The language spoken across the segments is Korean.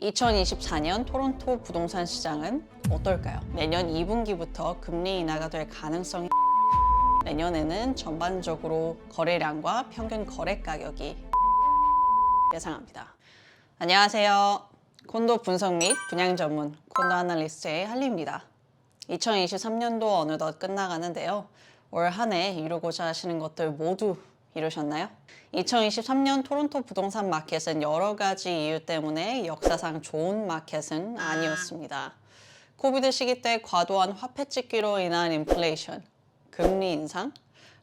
2024년 토론토 부동산 시장은 어떨까요? 내년 2분기부터 금리 인하가 될 가능성이 내년에는 전반적으로 거래량과 평균 거래 가격이 예상합니다. 안녕하세요. 콘도 분석 및 분양 전문 콘도 아날리스트의 할리입니다. 2023년도 어느덧 끝나가는데요. 올 한 해 이루고자 하시는 것들 모두 이루셨나요? 2023년 토론토 부동산 마켓은 여러 가지 이유 때문에 역사상 좋은 마켓은 아니었습니다. 코비드 시기 때 과도한 화폐 찍기로 인한 인플레이션, 금리 인상,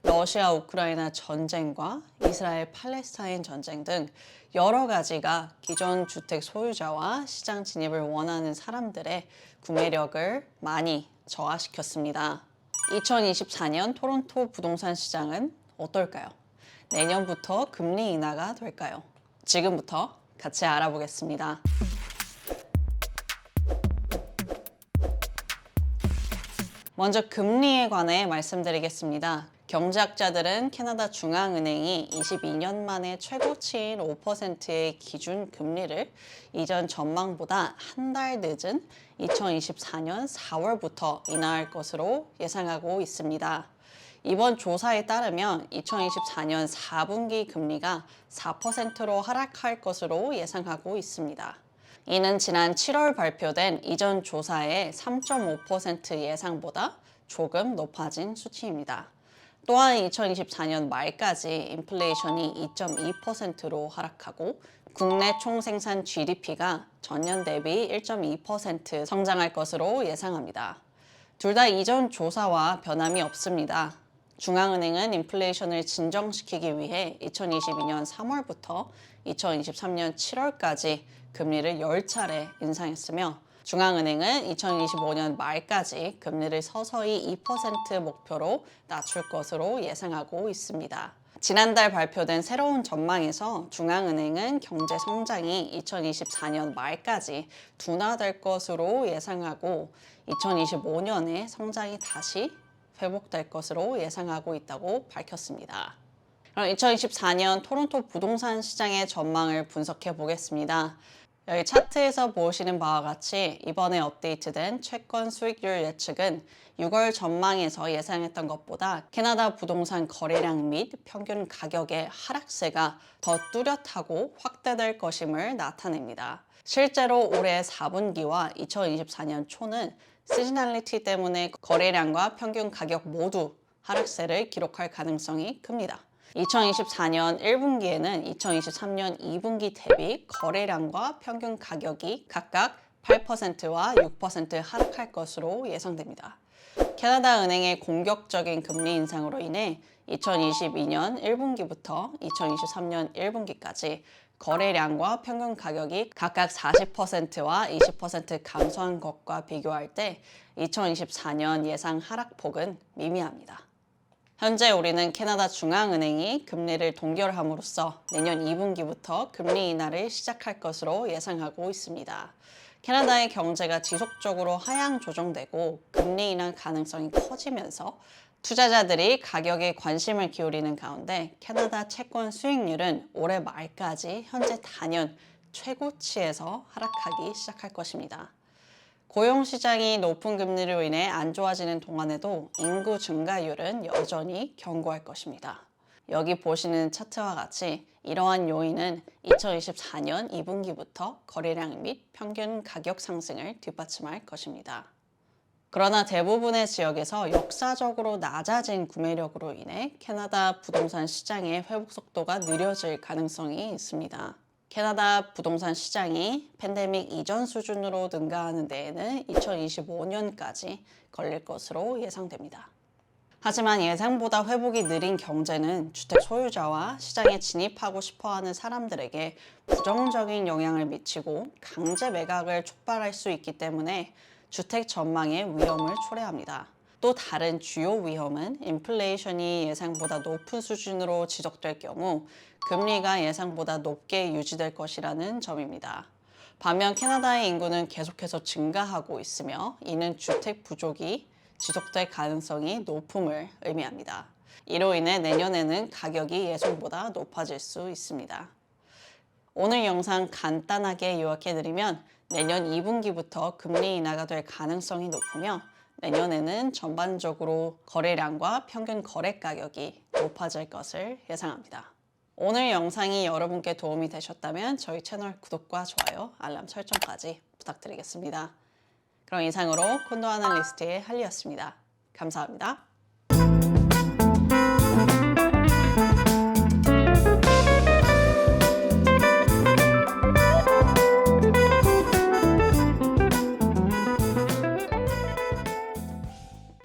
러시아 우크라이나 전쟁과 이스라엘 팔레스타인 전쟁 등 여러 가지가 기존 주택 소유자와 시장 진입을 원하는 사람들의 구매력을 많이 저하시켰습니다. 2024년 토론토 부동산 시장은 어떨까요? 내년부터 금리 인하가 될까요? 지금부터 같이 알아보겠습니다. 먼저 금리에 관해 말씀드리겠습니다. 경제학자들은 캐나다 중앙은행이 22년 만에 최고치인 5%의 기준 금리를 이전 전망보다 한 달 늦은 2024년 4월부터 인하할 것으로 예상하고 있습니다. 이번 조사에 따르면 2024년 4분기 금리가 4%로 하락할 것으로 예상하고 있습니다. 이는 지난 7월 발표된 이전 조사의 3.5% 예상보다 조금 높아진 수치입니다. 또한 2024년 말까지 인플레이션이 2.2%로 하락하고 국내 총생산 GDP가 전년 대비 1.2% 성장할 것으로 예상합니다. 둘 다 이전 조사와 변함이 없습니다. 중앙은행은 인플레이션을 진정시키기 위해 2022년 3월부터 2023년 7월까지 금리를 10차례 인상했으며 중앙은행은 2025년 말까지 금리를 서서히 2% 목표로 낮출 것으로 예상하고 있습니다. 지난달 발표된 새로운 전망에서 중앙은행은 경제 성장이 2024년 말까지 둔화될 것으로 예상하고 2025년에 성장이 다시 회복될 것으로 예상하고 있다고 밝혔습니다. 그럼 2024년 토론토 부동산 시장의 전망을 분석해 보겠습니다. 여기 차트에서 보시는 바와 같이 이번에 업데이트된 채권 수익률 예측은 6월 전망에서 예상했던 것보다 캐나다 부동산 거래량 및 평균 가격의 하락세가 더 뚜렷하고 확대될 것임을 나타냅니다. 실제로 올해 4분기와 2024년 초는 시즈널리티 때문에 거래량과 평균 가격 모두 하락세를 기록할 가능성이 큽니다. 2024년 1분기에는 2023년 2분기 대비 거래량과 평균 가격이 각각 8%와 6% 하락할 것으로 예상됩니다. 캐나다 은행의 공격적인 금리 인상으로 인해 2022년 1분기부터 2023년 1분기까지 거래량과 평균 가격이 각각 40%와 20% 감소한 것과 비교할 때 2024년 예상 하락폭은 미미합니다. 현재 우리는 캐나다 중앙은행이 금리를 동결함으로써 내년 2분기부터 금리 인하를 시작할 것으로 예상하고 있습니다. 캐나다의 경제가 지속적으로 하향 조정되고 금리 인하 가능성이 커지면서 투자자들이 가격에 관심을 기울이는 가운데 캐나다 채권 수익률은 올해 말까지 현재 단연 최고치에서 하락하기 시작할 것입니다. 고용 시장이 높은 금리로 인해 안 좋아지는 동안에도 인구 증가율은 여전히 견고할 것입니다. 여기 보시는 차트와 같이 이러한 요인은 2024년 2분기부터 거래량 및 평균 가격 상승을 뒷받침할 것입니다. 그러나 대부분의 지역에서 역사적으로 낮아진 구매력으로 인해 캐나다 부동산 시장의 회복 속도가 느려질 가능성이 있습니다. 캐나다 부동산 시장이 팬데믹 이전 수준으로 능가하는 데에는 2025년까지 걸릴 것으로 예상됩니다. 하지만 예상보다 회복이 느린 경제는 주택 소유자와 시장에 진입하고 싶어 하는 사람들에게 부정적인 영향을 미치고 강제 매각을 촉발할 수 있기 때문에 주택 전망의 위험을 초래합니다. 또 다른 주요 위험은 인플레이션이 예상보다 높은 수준으로 지속될 경우 금리가 예상보다 높게 유지될 것이라는 점입니다. 반면 캐나다의 인구는 계속해서 증가하고 있으며 이는 주택 부족이 지속될 가능성이 높음을 의미합니다. 이로 인해 내년에는 가격이 예상보다 높아질 수 있습니다. 오늘 영상 간단하게 요약해드리면 내년 2분기부터 금리 인하가 될 가능성이 높으며 내년에는 전반적으로 거래량과 평균 거래 가격이 높아질 것을 예상합니다. 오늘 영상이 여러분께 도움이 되셨다면 저희 채널 구독과 좋아요, 알람 설정까지 부탁드리겠습니다. 그럼 이상으로 콘도 아날리스트의 할리였습니다. 감사합니다.